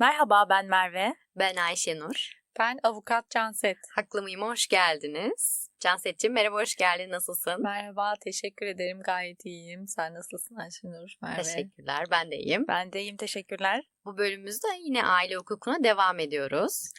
Merhaba ben Merve. Ben Ayşenur. Ben avukat Canset. Haklı mıyım? Hoş geldiniz. Canset'ciğim merhaba hoş geldin. Nasılsın? Merhaba, teşekkür ederim. Gayet iyiyim. Sen nasılsın Ayşenur? Merve. Teşekkürler. Ben de iyiyim. Ben de iyiyim teşekkürler. Bu bölümümüzde yine aile hukukuna devam ediyoruz.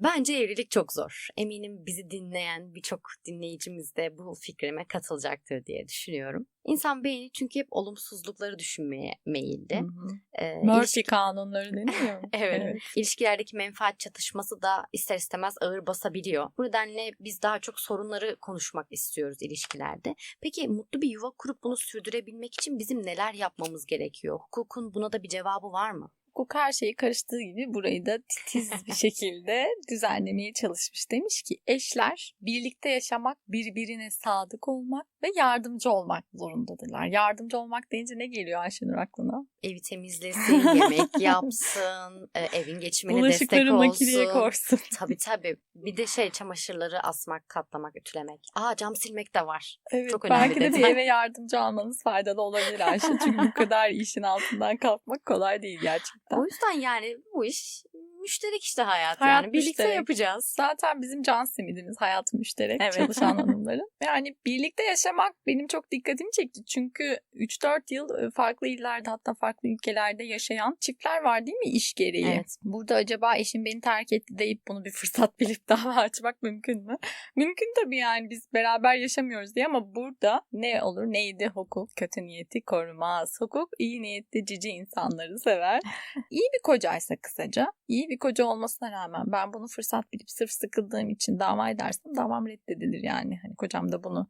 Bence evlilik çok zor. Eminim bizi dinleyen birçok dinleyicimiz de bu fikrime katılacaktır diye düşünüyorum. İnsan beyni çünkü hep olumsuzlukları düşünmeye meyilli. Hı hı. Ee, Murphy ilişki- kanunları deniyor. Evet. İlişkilerdeki menfaat çatışması da ister istemez ağır basabiliyor. Bu nedenle biz daha çok sorunları konuşmak istiyoruz ilişkilerde. Peki mutlu bir yuva kurup bunu sürdürebilmek için bizim neler yapmamız gerekiyor? Hukukun buna da bir cevabı var mı? Hukuk her şeyi karıştığı gibi burayı da titiz bir şekilde düzenlemeye çalışmış. Demiş ki eşler birlikte yaşamak, birbirine sadık olmak ve yardımcı olmak zorundadırlar. Yardımcı olmak deyince ne geliyor Ayşenur aklına? Evi temizlesin, yemek yapsın, e, evin geçimine destek olsun. makineye korsun. Tabii tabii. Bir de şey çamaşırları asmak, katlamak, ütülemek. Aa cam silmek de var. Evet, Çok önemli belki de bir eve yardımcı almanız faydalı olabilir Ayşe. Çünkü bu kadar işin altından kalkmak kolay değil gerçekten. O yüzden yani bu iş müşterek işte hayat, Hayat yani. Birlikte müşterek. yapacağız. Zaten bizim can simidimiz hayat müşterek Evet. çalışan hanımların. Yani birlikte yaşamak benim çok dikkatimi çekti. Çünkü 3-4 yıl e, farklı illerde hatta farklı ülkelerde yaşayan çiftler var değil mi iş gereği? Evet. Burada acaba eşim beni terk etti deyip bunu bir fırsat bilip dava açmak mümkün mü? Mümkün tabii yani biz beraber yaşamıyoruz diye ama burada ne olur neydi hukuk kötü niyeti korumaz. Hukuk iyi niyetli cici insanları sever. İyi bir kocaysa kısaca, iyi bir koca olmasına rağmen ben bunu fırsat bilip sırf sıkıldığım için dava edersem davam reddedilir yani. Hani kocam da bunu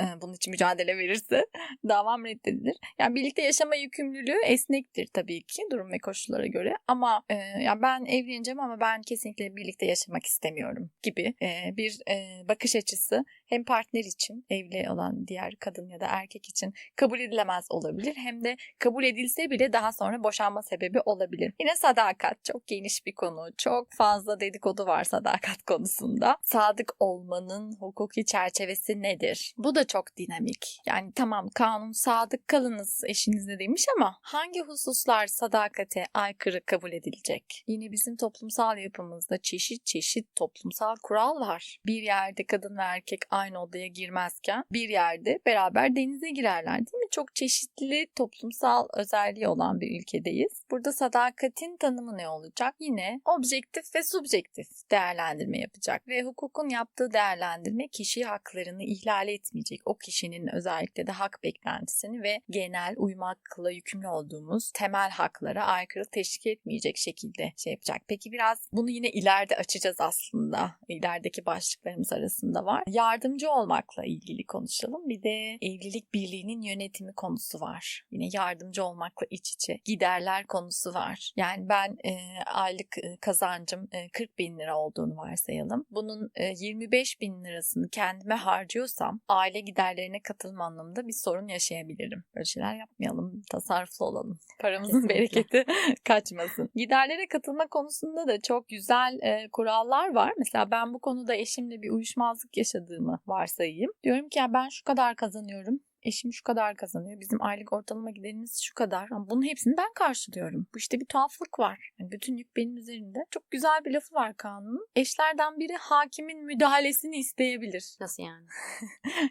e, bunun için mücadele verirse davam reddedilir. Yani birlikte yaşama yükümlülüğü esnektir tabii ki durum ve koşullara göre ama e, ya ben evleneceğim ama ben kesinlikle birlikte yaşamak istemiyorum gibi e, bir e, bakış açısı hem partner için evli olan diğer kadın ya da erkek için kabul edilemez olabilir hem de kabul edilse bile daha sonra boşanma sebebi olabilir. Yine sadakat çok geniş bir konu. Çok fazla dedikodu var sadakat konusunda. Sadık olmanın hukuki çerçevesi nedir? Bu da çok dinamik. Yani tamam kanun sadık kalınız eşinizle demiş ama hangi hususlar sadakate aykırı kabul edilecek? Yine bizim toplumsal yapımızda çeşit çeşit toplumsal kural var. Bir yerde kadın ve erkek aynı odaya girmezken bir yerde beraber denize girerler değil mi? Çok çeşitli toplumsal özelliği olan bir ülkedeyiz. Burada sadakatin tanımı ne olacak? Yine objektif ve subjektif değerlendirme yapacak ve hukukun yaptığı değerlendirme kişi haklarını ihlal etmeyecek. O kişinin özellikle de hak beklentisini ve genel uymakla yükümlü olduğumuz temel haklara aykırı teşkil etmeyecek şekilde şey yapacak. Peki biraz bunu yine ileride açacağız aslında. İlerideki başlıklarımız arasında var. Yardımcı olmakla ilgili konuşalım. Bir de evlilik birliğinin yönetimi konusu var. Yine yardımcı olmakla iç içe. Giderler konusu var. Yani ben e, aylık e, kazancım e, 40 bin lira olduğunu varsayalım. Bunun e, 25 bin lirasını kendime harcıyorsam aile giderlerine katılma anlamında bir sorun yaşayabilirim. Böyle şeyler yapmayalım. Tasarruflu olalım. Paramızın bereketi kaçmasın. Giderlere katılma konusunda da çok güzel e, kurallar var. Mesela ben bu konuda eşimle bir uyuşmazlık yaşadığımı varsayayım. Diyorum ki ya ben şu kadar kazanıyorum. Eşim şu kadar kazanıyor. Bizim aylık ortalama giderimiz şu kadar. Ama bunun hepsini ben karşılıyorum. Bu işte bir tuhaflık var. Yani bütün yük benim üzerimde. Çok güzel bir lafı var kanunun. Eşlerden biri hakimin müdahalesini isteyebilir. Nasıl yani?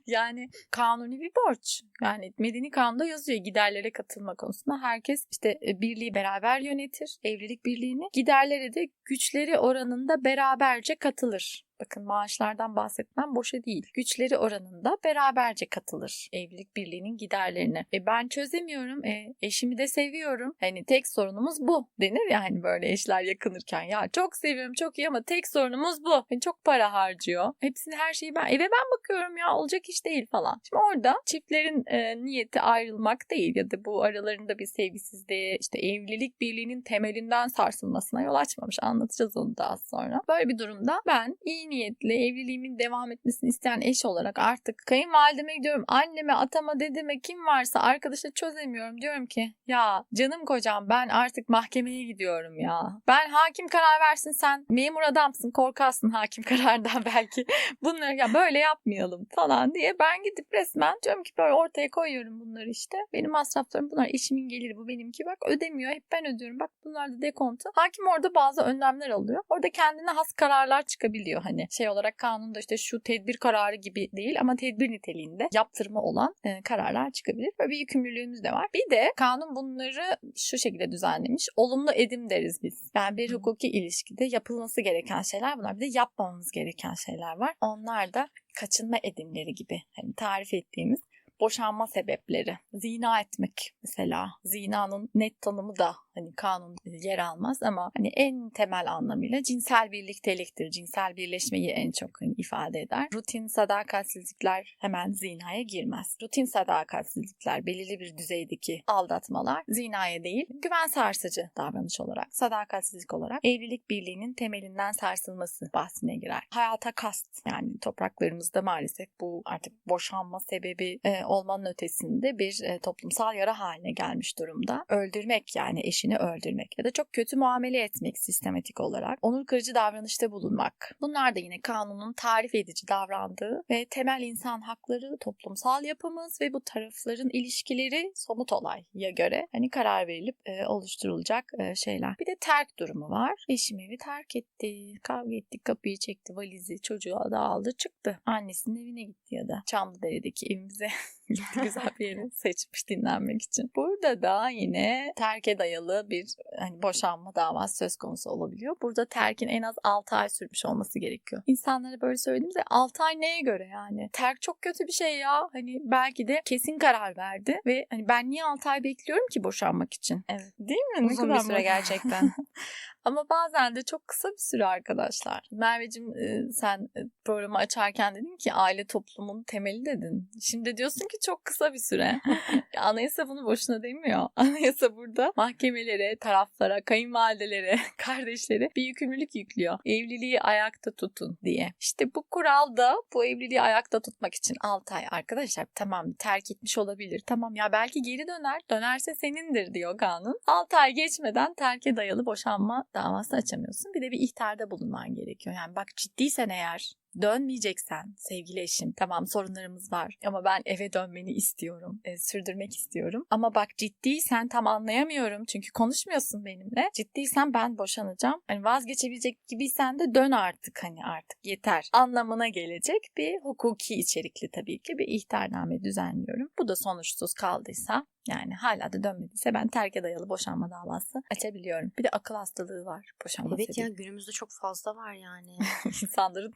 Yani kanuni bir borç. Yani medeni kanunda yazıyor giderlere katılma konusunda. Herkes işte e, birliği beraber yönetir. Evlilik birliğini. Giderlere de güçleri oranında beraberce katılır. Bakın maaşlardan bahsetmem boşa değil. Güçleri oranında beraberce katılır evlilik birliğinin giderlerine. E ben çözemiyorum. E, eşimi de seviyorum. Hani tek sorunumuz bu denir ya hani böyle eşler yakınırken. Ya çok seviyorum çok iyi ama tek sorunumuz bu. Hani çok para harcıyor. Hepsini her şeyi ben eve ben bakıyorum ya olacak iş değil falan. Şimdi orada çiftlerin e, niyeti ayrılmak değil ya da bu aralarında bir sevgisizliğe işte evlilik birliğinin temelinden sarsılmasına yol açmamış. Anlatacağız onu daha sonra. Böyle bir durumda ben iyi niyetli evliliğimin devam etmesini isteyen eş olarak artık kayınvalideme gidiyorum. Anneme, atama, dedeme kim varsa arkadaşa çözemiyorum. Diyorum ki ya canım kocam ben artık mahkemeye gidiyorum ya. Ben hakim karar versin sen memur adamsın korkarsın hakim karardan belki. Bunları ya böyle yapmayalım falan diye ben gidip resmen diyorum ki böyle ortaya koyuyorum bunları işte. Benim masraflarım bunlar eşimin geliri bu benimki bak ödemiyor hep ben ödüyorum bak bunlar da dekontu. Hakim orada bazı önlemler alıyor. Orada kendine has kararlar çıkabiliyor hani şey olarak kanunda işte şu tedbir kararı gibi değil ama tedbir niteliğinde yaptırma olan e, kararlar çıkabilir. Böyle bir yükümlülüğümüz de var. Bir de kanun bunları şu şekilde düzenlemiş. Olumlu edim deriz biz. Yani bir hukuki ilişkide yapılması gereken şeyler bunlar. Bir de yapmamamız gereken şeyler var. Onlar da kaçınma edimleri gibi hani tarif ettiğimiz boşanma sebepleri. Zina etmek mesela. Zinanın net tanımı da hani kanun yer almaz ama hani en temel anlamıyla cinsel birlikteliktir. Cinsel birleşmeyi en çok hani ifade eder. Rutin sadakatsizlikler hemen zinaya girmez. Rutin sadakatsizlikler belirli bir düzeydeki aldatmalar zinaya değil güven sarsıcı davranış olarak sadakatsizlik olarak evlilik birliğinin temelinden sarsılması bahsine girer. Hayata kast yani topraklarımızda maalesef bu artık boşanma sebebi e, olmanın ötesinde bir e, toplumsal yara haline gelmiş durumda. Öldürmek yani eşini öldürmek ya da çok kötü muamele etmek sistematik olarak. Onur kırıcı davranışta bulunmak. Bunlar da yine kanunun tarif edici davrandığı ve temel insan hakları, toplumsal yapımız ve bu tarafların ilişkileri somut olaya göre hani karar verilip e, oluşturulacak e, şeyler. Bir de terk durumu var. Eşim evi terk etti. Kavga ettik, kapıyı çekti, valizi, çocuğu da aldı, çıktı. Annesinin evine gitti ya da Çamlıdere'deki evimize güzel bir yeri seçmiş dinlenmek için. Burada da yine terke dayalı bir hani boşanma davası söz konusu olabiliyor. Burada terkin en az 6 ay sürmüş olması gerekiyor. İnsanlara böyle söylediğimde 6 ay neye göre yani? Terk çok kötü bir şey ya. Hani belki de kesin karar verdi ve hani ben niye 6 ay bekliyorum ki boşanmak için? Evet. Değil mi? Ne Uzun bir kadar süre mı- gerçekten. Ama bazen de çok kısa bir süre arkadaşlar. Merveciğim e, sen e, programı açarken dedin ki aile toplumun temeli dedin. Şimdi diyorsun ki çok kısa bir süre. Ya Anayasa bunu boşuna demiyor. Anayasa burada mahkemelere, taraflara, kayınvalidelere, kardeşlere bir yükümlülük yüklüyor. Evliliği ayakta tutun diye. İşte bu kural da bu evliliği ayakta tutmak için 6 ay arkadaşlar tamam terk etmiş olabilir. Tamam ya belki geri döner. Dönerse senindir diyor kanun. 6 ay geçmeden terke dayalı boşanma davası açamıyorsun. Bir de bir ihtarda bulunman gerekiyor. Yani bak ciddiysen eğer dönmeyeceksen sevgili eşim tamam sorunlarımız var ama ben eve dönmeni istiyorum e, sürdürmek istiyorum ama bak ciddiysen tam anlayamıyorum çünkü konuşmuyorsun benimle ciddiysen ben boşanacağım hani vazgeçebilecek gibiysen de dön artık hani artık yeter anlamına gelecek bir hukuki içerikli tabii ki bir ihtarname düzenliyorum bu da sonuçsuz kaldıysa yani hala da dönmediyse ben terke dayalı boşanma davası açabiliyorum. Bir de akıl hastalığı var boşanma Evet ya sebebi. günümüzde çok fazla var yani. İnsanların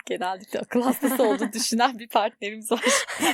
akıl hastası olduğunu düşünen bir partnerimiz var.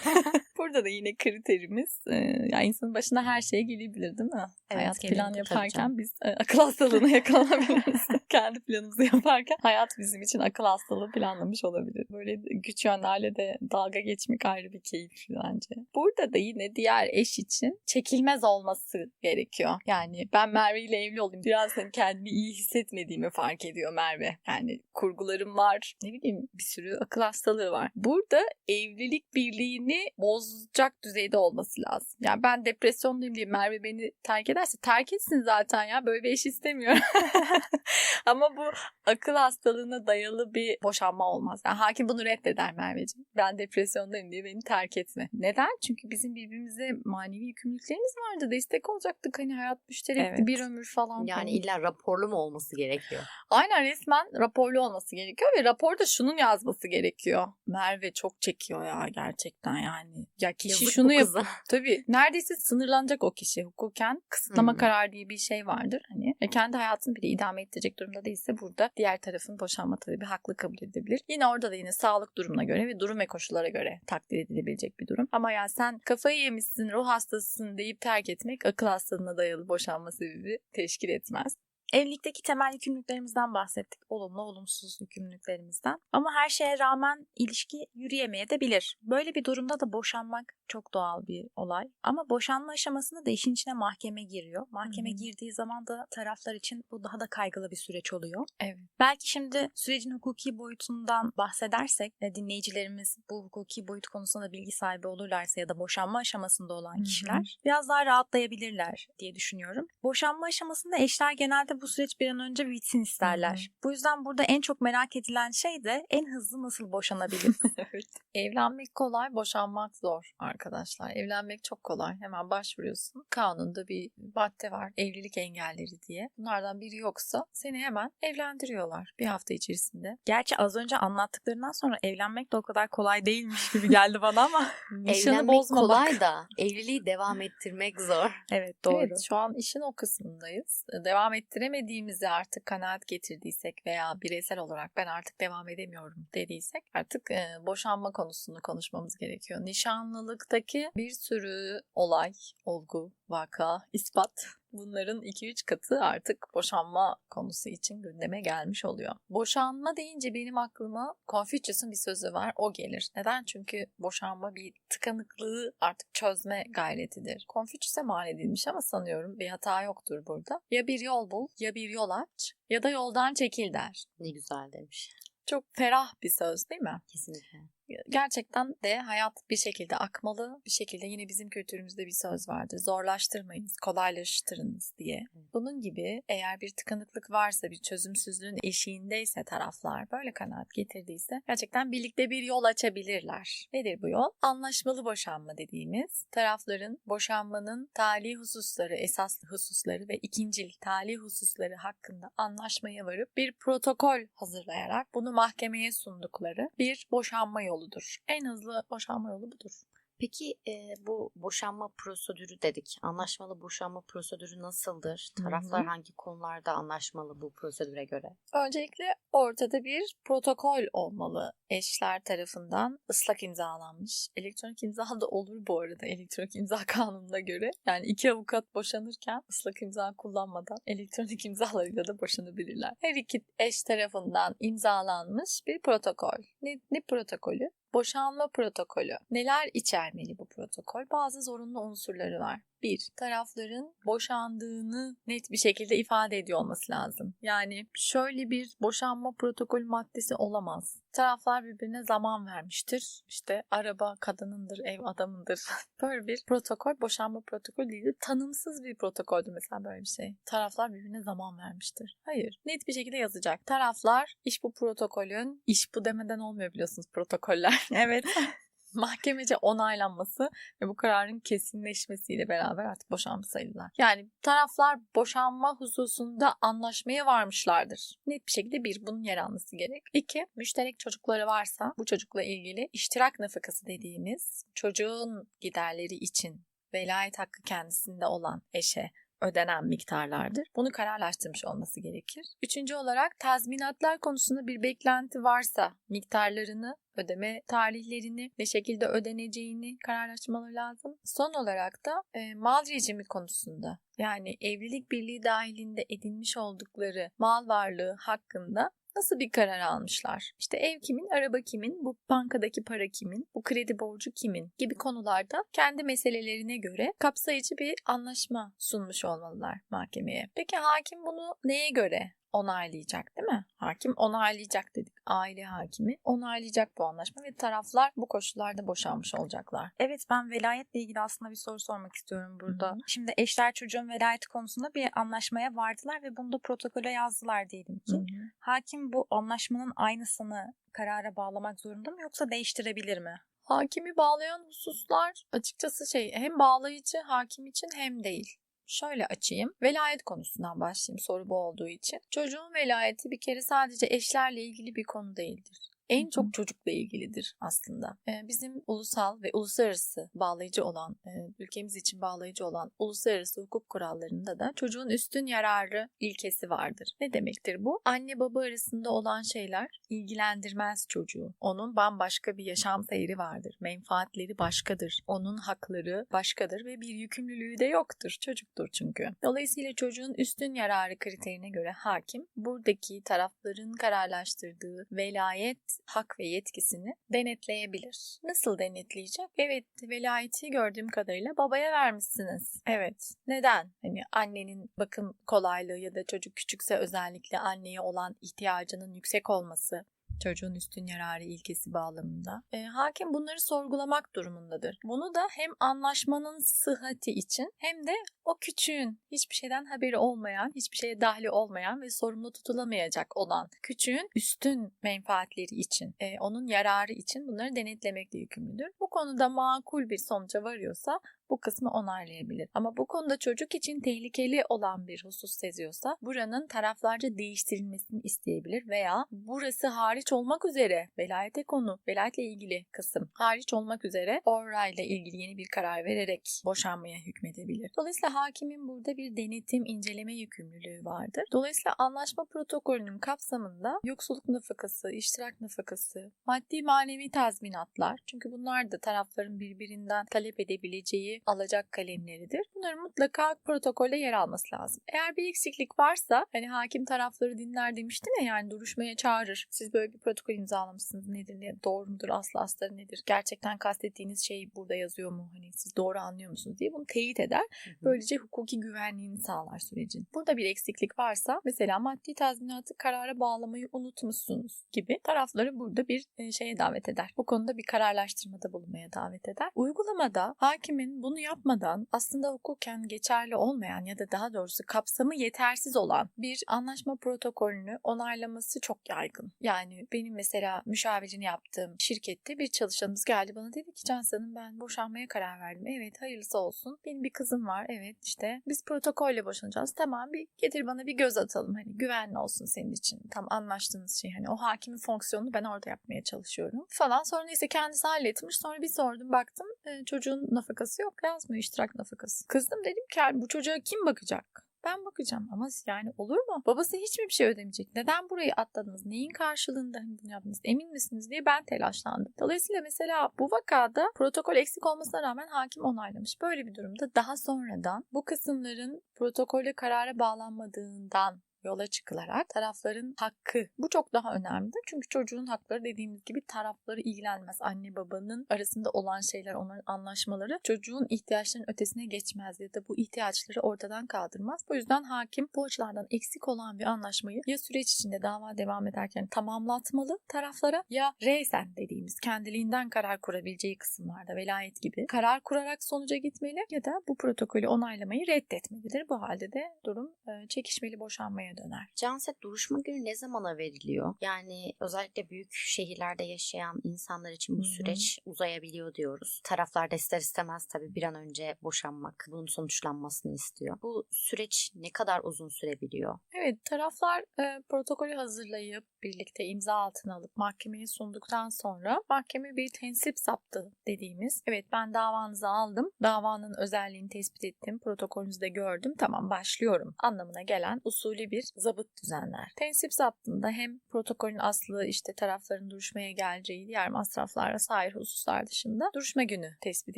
Burada da yine kriterimiz e, ya insanın başına her şey gelebilir değil mi? Evet, hayat gelebilir, plan yaparken biz e, akıl hastalığına yakalanabiliriz. Kendi planımızı yaparken hayat bizim için akıl hastalığı planlamış olabilir. Böyle güç yönlerle de dalga geçmek ayrı bir keyif bence. Burada da yine diğer eş için çekilmez olması gerekiyor. Yani ben Merve ile evli olayım. Biraz hani kendimi iyi hissetmediğimi fark ediyor Merve. Yani kurgularım var. Ne bileyim bir sürü akıl hastalığı var. Burada evlilik birliğini bozacak düzeyde olması lazım. Yani ben depresyondayım diye Merve beni terk ederse terk etsin zaten ya. Böyle bir eş istemiyorum. Ama bu akıl hastalığına dayalı bir boşanma olmaz. Yani hakim bunu reddeder Merveciğim. Ben depresyondayım diye beni terk etme. Neden? Çünkü bizim birbirimize manevi yükümlülüklerimiz vardı. Destek olacaktık. Hani hayat müşterekti. Evet. Bir ömür falan. Yani illa raporlu mu olması gerekiyor? Aynen resmen raporlu olması gerekiyor ve raporda şunun yazması gerekiyor. Merve çok çekiyor ya gerçekten yani. Ya kişi Yazık şunu yap. Tabii neredeyse sınırlanacak o kişi hukuken. Kısıtlama Hmm. kararı diye bir şey vardır. Hani ve kendi hayatını bile idame ettirecek durumda değilse burada diğer tarafın boşanma talebi haklı kabul edilebilir. Yine orada da yine sağlık durumuna göre ve durum ve koşullara göre takdir edilebilecek bir durum. Ama ya sen kafayı yemişsin, ruh hastasısın deyip terk etmek akıl hastalığına dayalı boşanma sebebi teşkil etmez. Evlilikteki temel yükümlülüklerimizden bahsettik. Olumlu, olumsuz yükümlülüklerimizden. Ama her şeye rağmen ilişki yürüyemeye de bilir. Böyle bir durumda da boşanmak çok doğal bir olay. Ama boşanma aşamasında da işin içine mahkeme giriyor. Mahkeme hı. girdiği zaman da taraflar için bu daha da kaygılı bir süreç oluyor. Evet. Belki şimdi sürecin hukuki boyutundan bahsedersek e, dinleyicilerimiz bu hukuki boyut konusunda bilgi sahibi olurlarsa ya da boşanma aşamasında olan kişiler biraz daha rahatlayabilirler diye düşünüyorum. Boşanma aşamasında eşler genelde bu süreç bir an önce bitsin isterler. Bu yüzden burada en çok merak edilen şey de en hızlı nasıl boşanabilir? Evet. Evlenmek kolay, boşanmak zor arkadaşlar. Evlenmek çok kolay. Hemen başvuruyorsun. Kanunda bir madde var. Evlilik engelleri diye. Bunlardan biri yoksa seni hemen evlendiriyorlar bir hafta içerisinde. Gerçi az önce anlattıklarından sonra evlenmek de o kadar kolay değilmiş gibi geldi bana ama. Nişanı bozmamak. kolay da evliliği devam ettirmek zor. evet doğru. Evet, şu an işin o kısmındayız. Devam ettiremediğimizi artık kanaat getirdiysek veya bireysel olarak ben artık devam edemiyorum dediysek artık e, boşanma konusunu konuşmamız gerekiyor. Nişanlılıktaki bir sürü olay, olgu, vaka, ispat bunların 2-3 katı artık boşanma konusu için gündeme gelmiş oluyor. Boşanma deyince benim aklıma Confucius'un bir sözü var. O gelir. Neden? Çünkü boşanma bir tıkanıklığı artık çözme gayretidir. Confucius'e mal edilmiş ama sanıyorum bir hata yoktur burada. Ya bir yol bul, ya bir yol aç, ya da yoldan çekil der. Ne güzel demiş. Çok ferah bir söz değil mi? Kesinlikle. Gerçekten de hayat bir şekilde akmalı. Bir şekilde yine bizim kültürümüzde bir söz vardır. Zorlaştırmayınız, kolaylaştırınız diye. Bunun gibi eğer bir tıkanıklık varsa, bir çözümsüzlüğün eşiğindeyse taraflar böyle kanaat getirdiyse gerçekten birlikte bir yol açabilirler. Nedir bu yol? Anlaşmalı boşanma dediğimiz tarafların boşanmanın tali hususları, esaslı hususları ve ikincil tali hususları hakkında anlaşmaya varıp bir protokol hazırlayarak bunu mahkemeye sundukları bir boşanma yoludur. En hızlı boşanma yolu budur. Peki e, bu boşanma prosedürü dedik. Anlaşmalı boşanma prosedürü nasıldır? Taraflar hangi konularda anlaşmalı bu prosedüre göre? Öncelikle ortada bir protokol olmalı. Eşler tarafından ıslak imzalanmış. Elektronik imza da olur bu arada elektronik imza kanununa göre. Yani iki avukat boşanırken ıslak imza kullanmadan elektronik imzalarıyla da boşanabilirler. Her iki eş tarafından imzalanmış bir protokol. Ne, ne protokolü? Boşanma protokolü. Neler içermeli bu protokol? Bazı zorunlu unsurları var. Bir, tarafların boşandığını net bir şekilde ifade ediyor olması lazım. Yani şöyle bir boşanma protokol maddesi olamaz. Taraflar birbirine zaman vermiştir. İşte araba kadınındır, ev adamındır. Böyle bir protokol boşanma protokolü değildir. Tanımsız bir protokoldür mesela böyle bir şey. Taraflar birbirine zaman vermiştir. Hayır. Net bir şekilde yazacak. Taraflar iş bu protokolün, iş bu demeden olmuyor biliyorsunuz protokoller. Evet. mahkemece onaylanması ve bu kararın kesinleşmesiyle beraber artık boşanmış sayılırlar. Yani taraflar boşanma hususunda anlaşmaya varmışlardır. Net bir şekilde bir, bunun yer alması gerek. İki, müşterek çocukları varsa bu çocukla ilgili iştirak nafakası dediğimiz çocuğun giderleri için velayet hakkı kendisinde olan eşe ödenen miktarlardır. Bunu kararlaştırmış olması gerekir. Üçüncü olarak tazminatlar konusunda bir beklenti varsa miktarlarını ödeme tarihlerini ne şekilde ödeneceğini kararlaştırmaları lazım. Son olarak da e, mal rejimi konusunda yani evlilik birliği dahilinde edinmiş oldukları mal varlığı hakkında nasıl bir karar almışlar? İşte ev kimin, araba kimin, bu bankadaki para kimin, bu kredi borcu kimin gibi konularda kendi meselelerine göre kapsayıcı bir anlaşma sunmuş olmalılar mahkemeye. Peki hakim bunu neye göre onaylayacak değil mi? Hakim onaylayacak dedik. Aile hakimi onaylayacak bu anlaşma ve taraflar bu koşullarda boşanmış olacaklar. Evet ben velayetle ilgili aslında bir soru sormak istiyorum burada. Hı hı. Şimdi eşler çocuğun velayeti konusunda bir anlaşmaya vardılar ve bunu da protokole yazdılar diyelim ki. Hakim bu anlaşmanın aynısını karara bağlamak zorunda mı yoksa değiştirebilir mi? Hakimi bağlayan hususlar açıkçası şey hem bağlayıcı hakim için hem değil. Şöyle açayım. Velayet konusundan başlayayım soru bu olduğu için. Çocuğun velayeti bir kere sadece eşlerle ilgili bir konu değildir. En çok çocukla ilgilidir aslında. Bizim ulusal ve uluslararası bağlayıcı olan, ülkemiz için bağlayıcı olan uluslararası hukuk kurallarında da çocuğun üstün yararı ilkesi vardır. Ne demektir bu? Anne baba arasında olan şeyler ilgilendirmez çocuğu. Onun bambaşka bir yaşam seyri vardır. Menfaatleri başkadır. Onun hakları başkadır ve bir yükümlülüğü de yoktur. Çocuktur çünkü. Dolayısıyla çocuğun üstün yararı kriterine göre hakim buradaki tarafların kararlaştırdığı velayet hak ve yetkisini denetleyebilir. Nasıl denetleyecek? Evet, velayeti gördüğüm kadarıyla babaya vermişsiniz. Evet. Neden? Hani annenin bakım kolaylığı ya da çocuk küçükse özellikle anneye olan ihtiyacının yüksek olması çocuğun üstün yararı ilkesi bağlamında. E, hakim bunları sorgulamak durumundadır. Bunu da hem anlaşmanın sıhhati için hem de o küçüğün hiçbir şeyden haberi olmayan, hiçbir şeye dahli olmayan ve sorumlu tutulamayacak olan küçüğün üstün menfaatleri için, e, onun yararı için bunları denetlemekle yükümlüdür. Bu konuda makul bir sonuca varıyorsa bu kısmı onaylayabilir. Ama bu konuda çocuk için tehlikeli olan bir husus seziyorsa buranın taraflarca değiştirilmesini isteyebilir veya burası hariç olmak üzere velayete konu, velayetle ilgili kısım hariç olmak üzere orayla ilgili yeni bir karar vererek boşanmaya hükmedebilir. Dolayısıyla hakimin burada bir denetim, inceleme yükümlülüğü vardır. Dolayısıyla anlaşma protokolünün kapsamında yoksulluk nafakası, iştirak nafakası, maddi manevi tazminatlar çünkü bunlar da tarafların birbirinden talep edebileceği alacak kalemleridir. Bunların mutlaka protokolde yer alması lazım. Eğer bir eksiklik varsa hani hakim tarafları dinler demiştim ya yani duruşmaya çağırır. Siz böyle bir protokol imzalamışsınız nedir diye doğru mudur aslı astarı nedir? Gerçekten kastettiğiniz şey burada yazıyor mu? Hani siz doğru anlıyor musunuz diye bunu teyit eder. Böylece hukuki güvenliğini sağlar sürecin. Burada bir eksiklik varsa mesela maddi tazminatı karara bağlamayı unutmuşsunuz gibi tarafları burada bir e, şeye davet eder. Bu konuda bir kararlaştırmada bulunmaya davet eder. Uygulamada hakimin bunu yapmadan aslında hukuken geçerli olmayan ya da daha doğrusu kapsamı yetersiz olan bir anlaşma protokolünü onaylaması çok yaygın. Yani benim mesela müşavirini yaptığım şirkette bir çalışanımız geldi bana dedi ki Cansan'ım ben boşanmaya karar verdim. Evet hayırlısı olsun. Benim bir kızım var. Evet işte biz protokolle boşanacağız. Tamam bir getir bana bir göz atalım. Hani güvenli olsun senin için. Tam anlaştığınız şey. Hani o hakimin fonksiyonunu ben orada yapmaya çalışıyorum falan. Sonra neyse kendisi halletmiş. Sonra bir sordum baktım e, çocuğun nafakası yok yazmıyor iştirak nafakası. Kızdım dedim ki "Yani bu çocuğa kim bakacak? Ben bakacağım ama yani olur mu? Babası hiç mi bir şey ödemeyecek? Neden burayı atladınız? Neyin karşılığında hani bunu yaptınız? Emin misiniz diye ben telaşlandım. Dolayısıyla mesela bu vakada protokol eksik olmasına rağmen hakim onaylamış. Böyle bir durumda daha sonradan bu kısımların protokole karara bağlanmadığından yola çıkılarak tarafların hakkı. Bu çok daha önemlidir. Çünkü çocuğun hakları dediğimiz gibi tarafları ilgilenmez. Anne babanın arasında olan şeyler, onların anlaşmaları çocuğun ihtiyaçlarının ötesine geçmez ya da bu ihtiyaçları ortadan kaldırmaz. Bu yüzden hakim bu açılardan eksik olan bir anlaşmayı ya süreç içinde dava devam ederken tamamlatmalı taraflara ya reysen dediğimiz kendiliğinden karar kurabileceği kısımlarda velayet gibi karar kurarak sonuca gitmeli ya da bu protokolü onaylamayı reddetmelidir. Bu halde de durum e, çekişmeli boşanmaya döner. Canset duruşma günü ne zamana veriliyor? Yani özellikle büyük şehirlerde yaşayan insanlar için bu Hı hı. süreç uzayabiliyor diyoruz. Taraflar da ister istemez tabii bir an önce boşanmak, bunun sonuçlanmasını istiyor. Bu süreç ne kadar uzun sürebiliyor? Evet, taraflar e, protokolü hazırlayıp birlikte imza altına alıp mahkemeye sunduktan sonra mahkeme bir tensip saptı dediğimiz. Evet ben davanızı aldım. Davanın özelliğini tespit ettim. Protokolünüzü de gördüm. Tamam başlıyorum anlamına gelen usulü bir zabıt düzenler. Tensip zaptında hem protokolün aslı işte tarafların duruşmaya geleceği diğer masraflara sair hususlar dışında duruşma günü tespit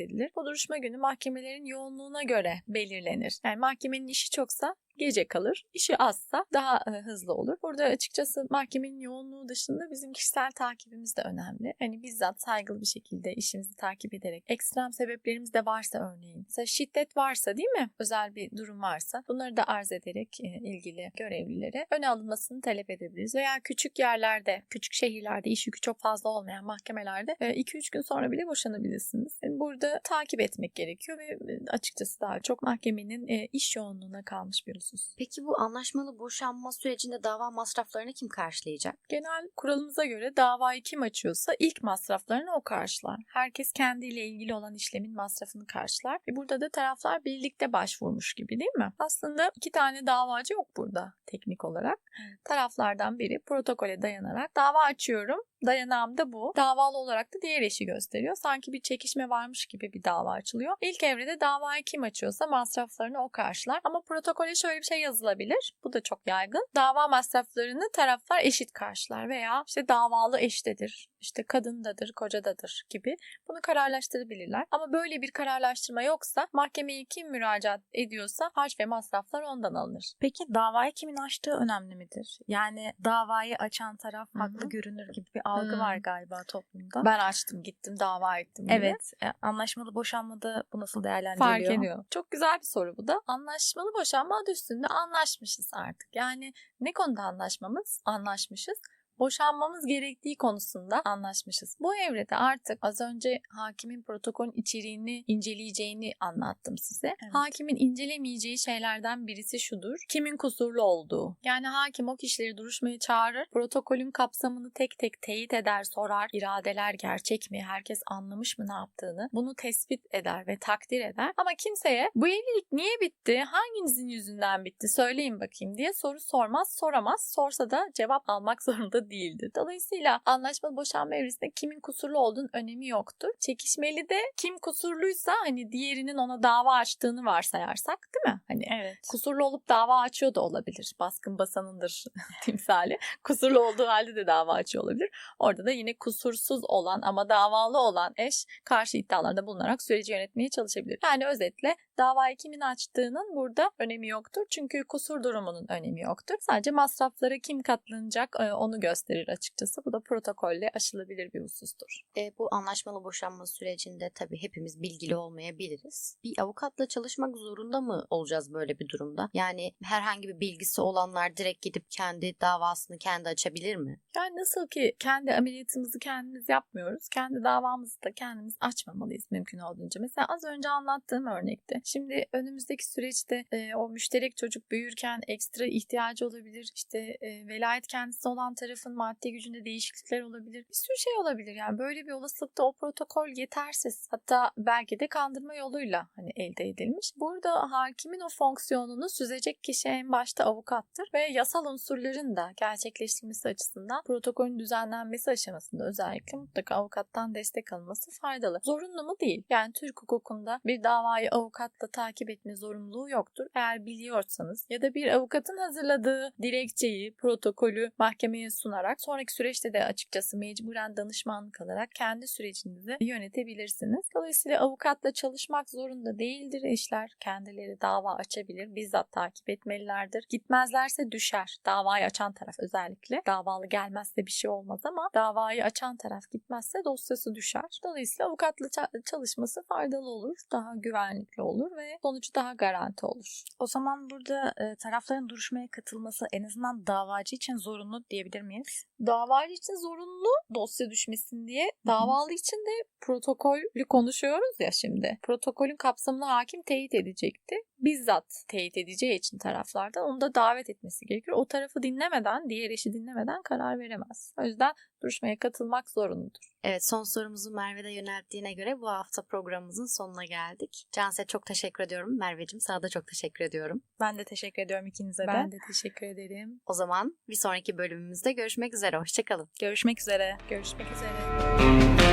edilir. Bu duruşma günü mahkemelerin yoğunluğuna göre belirlenir. Yani mahkemenin işi çoksa gece kalır. İşi azsa daha e, hızlı olur. Burada açıkçası mahkemenin yoğunluğu dışında bizim kişisel takibimiz de önemli. Hani bizzat saygılı bir şekilde işimizi takip ederek ekstrem sebeplerimiz de varsa örneğin. Mesela şiddet varsa değil mi? Özel bir durum varsa bunları da arz ederek e, ilgili görevlilere öne alınmasını talep edebiliriz. Veya küçük yerlerde, küçük şehirlerde iş yükü çok fazla olmayan mahkemelerde 2-3 gün sonra bile boşanabilirsiniz. Burada takip etmek gerekiyor ve e, açıkçası daha çok mahkemenin e, iş yoğunluğuna kalmış bir husus. Peki bu anlaşmalı boşanma sürecinde dava masraflarını kim karşılayacak? Genel kuralımıza göre davayı kim açıyorsa ilk masraflarını o karşılar. Herkes kendiyle ilgili olan işlemin masrafını karşılar. E burada da taraflar birlikte başvurmuş gibi değil mi? Aslında iki tane davacı yok burada teknik olarak. Taraflardan biri protokole dayanarak dava açıyorum Dayanağım da bu. Davalı olarak da diğer eşi gösteriyor. Sanki bir çekişme varmış gibi bir dava açılıyor. İlk evrede davayı kim açıyorsa masraflarını o karşılar. Ama protokole şöyle bir şey yazılabilir. Bu da çok yaygın. Dava masraflarını taraflar eşit karşılar veya işte davalı eştedir, işte kadındadır, kocadadır gibi bunu kararlaştırabilirler. Ama böyle bir kararlaştırma yoksa mahkemeye kim müracaat ediyorsa harç ve masraflar ondan alınır. Peki davayı kimin açtığı önemli midir? Yani davayı açan taraf haklı görünür gibi bir algı Hı. var galiba toplumda. Ben açtım gittim dava ettim diye. Evet, e, anlaşmalı boşanmada bu nasıl değerlendiriliyor? fark ediyor. Çok güzel bir soru bu da. Anlaşmalı boşanma adı üstünde anlaşmışız artık. Yani ne konuda anlaşmamız? Anlaşmışız. Boşanmamız gerektiği konusunda anlaşmışız. Bu evrede artık az önce hakimin protokolün içeriğini inceleyeceğini anlattım size. Evet. Hakimin incelemeyeceği şeylerden birisi şudur. Kimin kusurlu olduğu. Yani hakim o kişileri duruşmaya çağırır. Protokolün kapsamını tek tek teyit eder, sorar. İradeler gerçek mi? Herkes anlamış mı ne yaptığını? Bunu tespit eder ve takdir eder. Ama kimseye bu evlilik niye bitti? Hanginizin yüzünden bitti? Söyleyin bakayım diye soru sormaz, soramaz. Sorsa da cevap almak zorunda değildir. Dolayısıyla anlaşmalı boşanma evresinde kimin kusurlu olduğunun önemi yoktur. Çekişmeli de kim kusurluysa hani diğerinin ona dava açtığını varsayarsak değil mi? Hani Evet. kusurlu olup dava açıyor da olabilir. Baskın basanındır timsali. Kusurlu olduğu halde de dava açıyor olabilir. Orada da yine kusursuz olan ama davalı olan eş karşı iddialarda bulunarak süreci yönetmeye çalışabilir. Yani özetle davayı kimin açtığının burada önemi yoktur. Çünkü kusur durumunun önemi yoktur. Sadece masraflara kim katlanacak e, onu gösterir açıkçası. Bu da protokolle aşılabilir bir husustur. E, bu anlaşmalı boşanma sürecinde tabii hepimiz bilgili olmayabiliriz. Bir avukatla çalışmak zorunda mı olacağız böyle bir durumda? Yani herhangi bir bilgisi olanlar direkt gidip kendi davasını kendi açabilir mi? Yani nasıl ki kendi ameliyatımızı kendimiz yapmıyoruz, kendi davamızı da kendimiz açmamalıyız mümkün olduğunca. Mesela az önce anlattığım örnekte. Şimdi önümüzdeki süreçte e, o müşterek çocuk büyürken ekstra ihtiyacı olabilir. İşte e, velayet kendisi olan tarafın maddi gücünde değişiklikler olabilir. Bir sürü şey olabilir. Yani böyle bir olasılıkta o protokol yetersiz. Hatta belki de kandırma yoluyla hani elde edilmiş. Burada hakimin o fonksiyonunu süzecek kişi en başta avukattır ve yasal unsurların da gerçekleştirilmesi açısından protokolün düzenlenmesi aşamasında özellikle mutlaka avukattan destek alınması faydalı. Zorunlu mu değil. Yani Türk hukukunda bir davayı avukatla takip etme zorunluluğu yoktur. Eğer biliyorsanız ya da bir avukatın hazırladığı dilekçeyi, protokolü mahkemeye sunarak sonraki süreçte de açıkçası mecburen danışmanlık alarak kendi sürecinizi yönetebilirsiniz. Dolayısıyla avukatla çalışmak zorunda değildir eşler. Kendileri dava açabilir, bizzat takip etmelilerdir. Gitmezlerse düşer. Davayı açan taraf özellikle. Davalı gelmezse bir şey olmaz ama davayı açan taraf gitmezse dosyası düşer. Dolayısıyla avukatla ça- çalışması faydalı olur, daha güvenlikli olur ve sonucu daha garanti olur. O zaman burada tarafların duruşmaya katılması en azından davacı için zorunlu diyebilir miyiz? Davacı için zorunlu dosya düşmesin diye. Davalı için de protokolü konuşuyoruz ya şimdi. Protokolün kapsamını hakim teyit edecekti. Bizzat teyit edeceği için taraflardan onu da davet etmesi gerekir. O tarafı dinlemeden, diğer eşi dinlemeden karar veremez. O yüzden duruşmaya katılmak zorunludur. Evet son sorumuzu Merve'de yönelttiğine göre bu hafta programımızın sonuna geldik. Canse çok teşekkür ediyorum. Merveciğim sana da çok teşekkür ediyorum. Ben de teşekkür ediyorum ikinize de. Ben de teşekkür ederim. O zaman bir sonraki bölümümüzde görüşmek üzere. Hoşçakalın. Görüşmek üzere. Görüşmek üzere.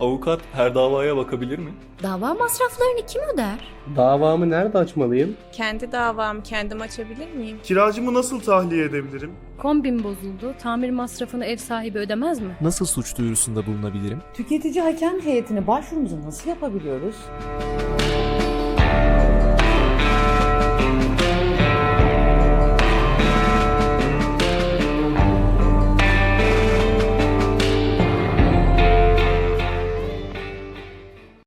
Avukat her davaya bakabilir mi? Dava masraflarını kim öder? Davamı nerede açmalıyım? Kendi davam kendim açabilir miyim? Kiracımı nasıl tahliye edebilirim? Kombin bozuldu. Tamir masrafını ev sahibi ödemez mi? Nasıl suç duyurusunda bulunabilirim? Tüketici hakem heyetine başvurumuzu nasıl yapabiliyoruz?